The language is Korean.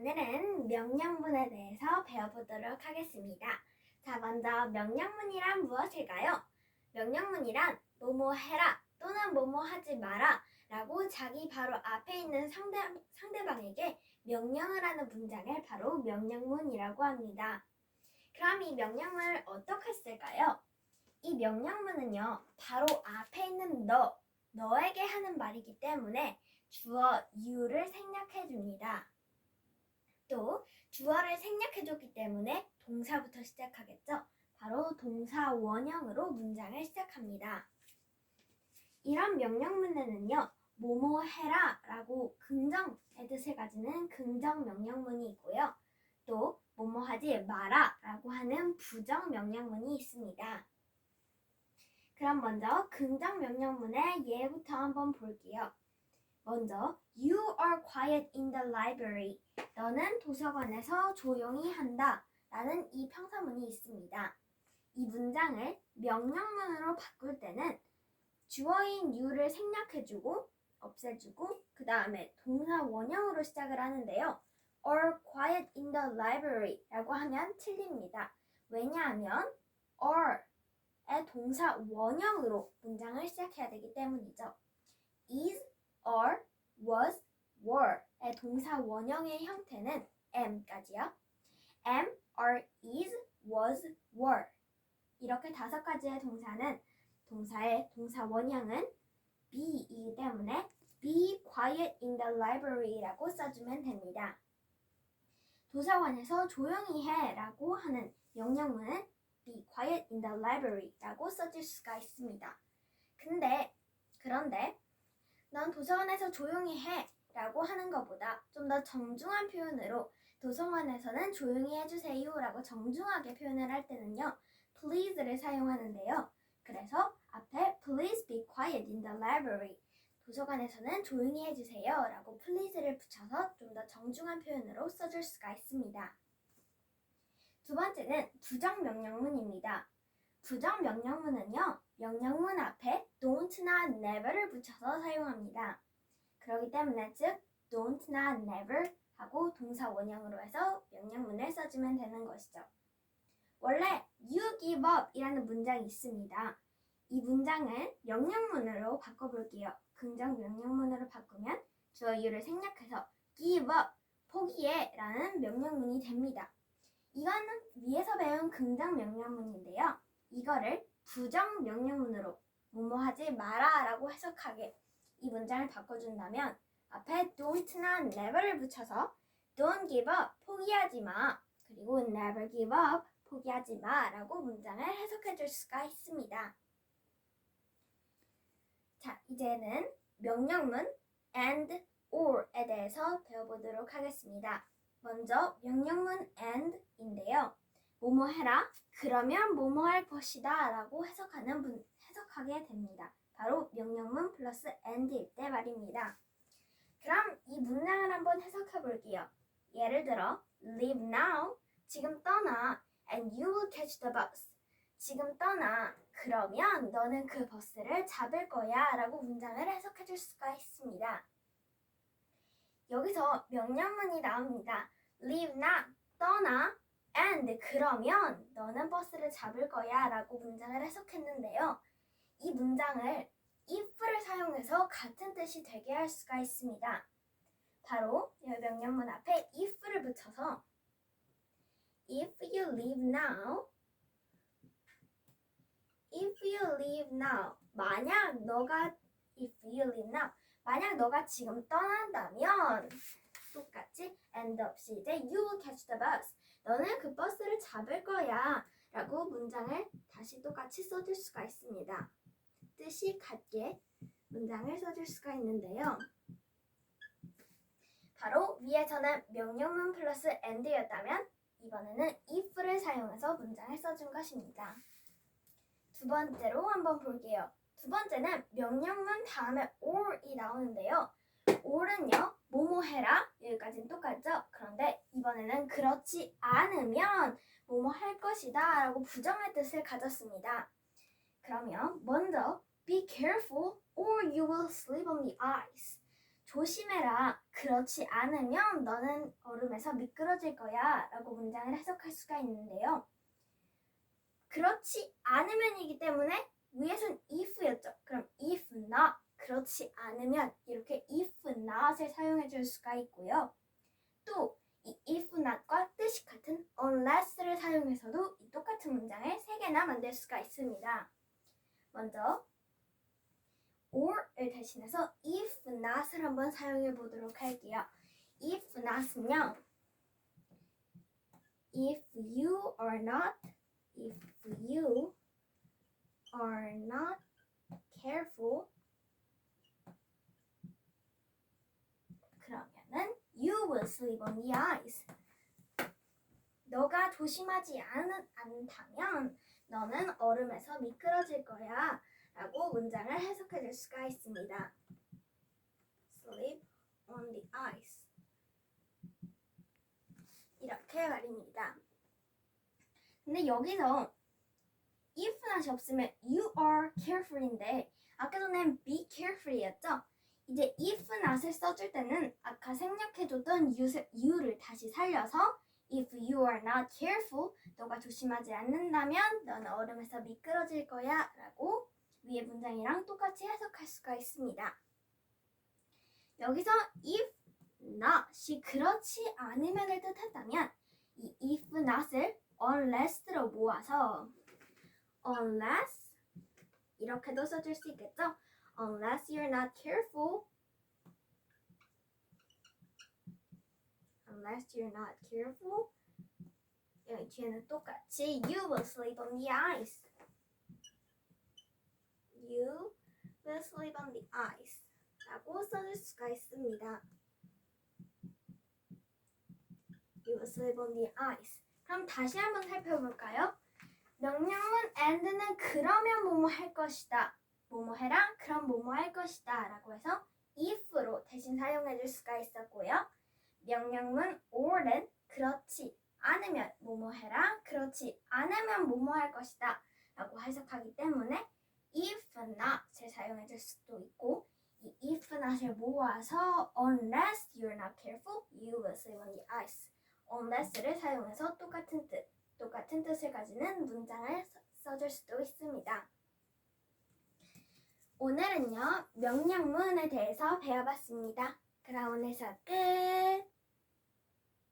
오늘은 명령문에 대해서 배워보도록 하겠습니다. 자, 먼저 명령문이란 무엇일까요? 명령문이란 뭐뭐 해라 또는 뭐뭐 하지 마라 라고 자기 바로 앞에 있는 상대, 상대방에게 명령을 하는 문장을 바로 명령문이라고 합니다. 그럼 이 명령문을 어떻게 쓸까요? 이 명령문은요, 바로 앞에 있는 너, 너에게 하는 말이기 때문에 주어 you를 생략해 줍니다. 또 주어를 생략해 줬기 때문에 동사부터 시작하겠죠. 바로 동사 원형으로 문장을 시작합니다. 이런 명령 문에는요. 뭐뭐 해라 라고 긍정의 뜻을 가지는 긍정 명령문이 있고요. 또 뭐뭐 하지 마라 라고 하는 부정 명령문이 있습니다. 그럼 먼저 긍정 명령문의 예부터 한번 볼게요. 먼저 You are quiet in the library. 너는 도서관에서 조용히 한다. 라는 이 평사문이 있습니다. 이 문장을 명령문으로 바꿀 때는 주어인 you를 생략해주고 없애주고 그 다음에 동사 원형으로 시작을 하는데요. are quiet in the library 라고 하면 틀립니다. 왜냐하면 are의 동사 원형으로 문장을 시작해야 되기 때문이죠. is, are, was, 동사 원형의 형태는 am까지요. am, are, is, was, were 이렇게 다섯 가지의 동사는 동사의 동사 원형은 be이기 때문에 be quiet in the library라고 써주면 됩니다. 도서관에서 조용히 해라고 하는 명령문은 be quiet in the library라고 써줄 수가 있습니다. 근데 그런데 넌 도서관에서 조용히 해 라고 하는 것보다 좀 더 정중한 표현으로 도서관에서는 조용히 해주세요 라고 정중하게 표현을 할 때는요, please를 사용하는데요. 그래서 앞에 please be quiet in the library 도서관에서는 조용히 해주세요 라고 please를 붙여서 좀 더 정중한 표현으로 써줄 수가 있습니다. 두 번째는 부정 명령문입니다. 부정 명령문은요, 명령문 앞에 don't나 never를 붙여서 사용합니다. 그렇기 때문에 즉 don't나 never 하고 동사 원형으로 해서 명령문을 써주면 되는 것이죠. 원래 you give up 이라는 문장이 있습니다. 이 문장을 명령문으로 바꿔볼게요. 긍정 명령문으로 바꾸면 주어 you를 생략해서 give up, 포기해 라는 명령문이 됩니다. 이거는 위에서 배운 긍정 명령문인데요. 이거를 부정 명령문으로 뭐뭐 하지 마라 라고 해석하게 이 문장을 바꿔준다면 앞에 don't나 never를 붙여서 don't give up, 포기하지 마. 그리고 never give up, 포기하지 마 라고 문장을 해석해 줄 수가 있습니다. 자, 이제는 명령문 and or에 대해서 배워보도록 하겠습니다. 먼저 명령문 and인데요. 뭐뭐 해라, 그러면 뭐뭐 할 것이다 라고 해석하는 분, 해석하게 됩니다. 바로 명령문 플러스 and일 때 말입니다. 그럼 이 문장을 한번 해석해 볼게요. 예를 들어, leave now, 지금 떠나, and you will catch the bus. 지금 떠나. 그러면 너는 그 버스를 잡을 거야. 라고 문장을 해석해 줄 수가 있습니다. 여기서 명령문이 나옵니다. leave now, 떠나. and 그러면 너는 버스를 잡을 거야. 라고 문장을 해석했는데요. 이 문장을 if를 사용해서 같은 뜻이 되게 할 수가 있습니다. 바로 이 명령문 앞에 if를 붙여서 if you leave now if you leave now 만약 너가 if you leave now 만약 너가 지금 떠난다면 똑같이 and 없이 이제 you will catch the bus 너는 그 버스를 잡을 거야 라고 문장을 다시 똑같이 써줄 수가 있습니다 뜻이 같게 문장을 써줄 수가 있는데요 바로 위에서는 명령문 플러스 and였다면 이번에는 if를 사용해서 문장을 써준 것입니다. 두 번째로 한번 볼게요. 두 번째는 명령문 다음에 or이 나오는데요. or은요, 뭐뭐 해라 여기까지는 똑같죠? 그런데 이번에는 그렇지 않으면 뭐뭐 할 것이다 라고 부정의 뜻을 가졌습니다. 그러면 먼저 be careful or you will slip on the ice. 조심해라. 그렇지 않으면 너는 얼음에서 미끄러질 거야. 라고 문장을 해석할 수가 있는데요. 그렇지 않으면이기 때문에 위에선 if였죠. 그럼 if not 그렇지 않으면 이렇게 if not을 사용해 줄 수가 있고요. 또 이 if not과 뜻이 같은 unless를 사용해서도 이 똑같은 문장을 세 개나 만들 수가 있습니다. 먼저 or을 대신해서 if not을 한번 사용해 보도록 할게요. if not은요. if you are not if you are not careful 그러면은 you will slip on the ice. 너가 조심하지 않, 않다면 너는 얼음에서 미끄러질 거야. 라고 문장을 해석해 줄 수가 있습니다. slip on the ice. 이렇게 말입니다. 근데 여기서 if not이 없으면 you are careful인데 아까 전에 be careful이었죠? 이제 if not을 써줄 때는 아까 생략해줬던 you- you를 다시 살려서 if you are not careful 너가 조심하지 않는다면 너는 얼음에서 미끄러질 거야 라고 위의 문장이랑 똑같이 해석할 수가 있습니다. 여기서 if not이 그렇지 않으면을 뜻한다면 이 if not을 unless로 모아서 unless 이렇게도 써줄 수 있겠죠? Unless you're not careful Unless you're not careful 여기 뒤에는 똑같이 You will sleep on the ice You will sleep on the ice 라고 써줄 수가 있습니다 You will sleep on the ice 그럼 다시 한번 살펴볼까요? 명령문 and는 그러면 뭐뭐 할 것이다. 뭐뭐 해라. 그럼 뭐뭐 할 것이다. 라고 해서 if로 대신 사용해 줄 수가 있었고요. 명령문 or는 그렇지 않으면 뭐뭐 해라. 그렇지 않으면 뭐뭐 할 것이다. 라고 해석하기 때문에 if not을 사용해 줄 수도 있고 이 if not을 모아서 unless you're not careful, you will slip on the ice. unless를 사용해서 똑같은 뜻, 똑같은 뜻을 가지는 문장을 써- 써줄 수도 있습니다. 오늘은요, 명령문에 대해서 배워봤습니다. 그럼 오늘 수업 끝!